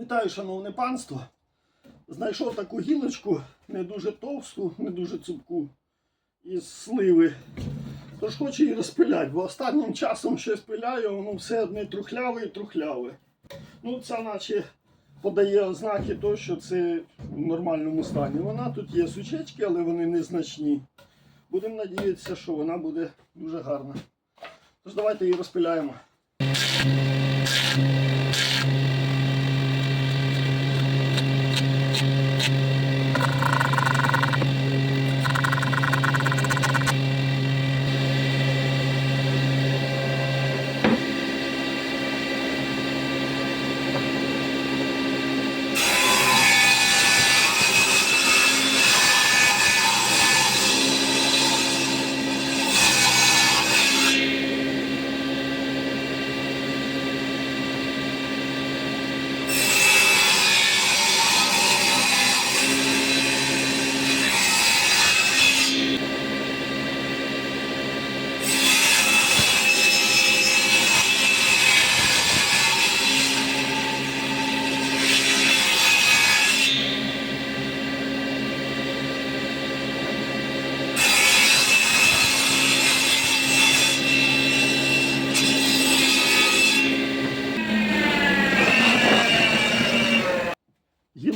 Вітаю, шановне панство. Знайшов таку гілочку, не дуже товсту, не дуже цупку, із сливи. Тож хочу її розпиляти, бо останнім часом щось пиляю, воно все одне трухляве і трухляве. Ну, ця наче подає ознаки того, що це в нормальному стані. Вона тут є сучечки, але вони незначні. Будемо надіятися, що вона буде дуже гарна. Тож давайте її розпиляємо.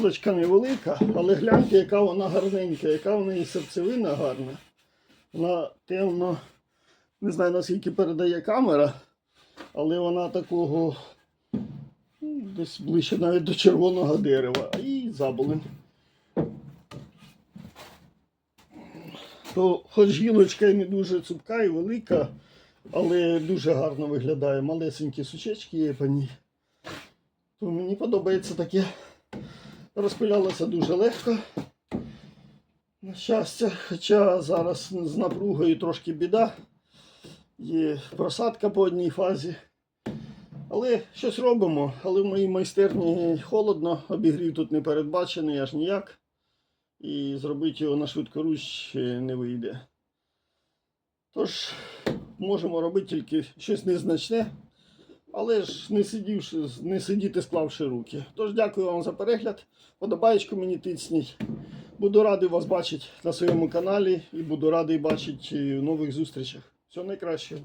Гілочка невелика, але гляньте, яка вона гарненька, яка в неї серцевина гарна. Вона темно, не знаю наскільки передає камера, але вона такого ну, десь ближче навіть до червоного дерева. І заболем. То хоч гілочка і не дуже цупка і велика, але дуже гарно виглядає. Малесенькі сучечки є по ній. То мені подобається таке. Розпилялося дуже легко. На щастя, хоча зараз з напругою трошки біда. Є просадка по одній фазі. Але щось робимо. Але в моїй майстерні холодно, обігрів тут не передбачений аж ніяк. І зробити його на швидкоруч не вийде. Тож, можемо робити тільки щось незначне. Але ж не сидівши, не сидіти склавши руки. Тож дякую вам за перегляд. Подобаєчку мені тисніть. Буду радий вас бачити на своєму каналі і буду радий бачити в нових зустрічах. Всього найкращого.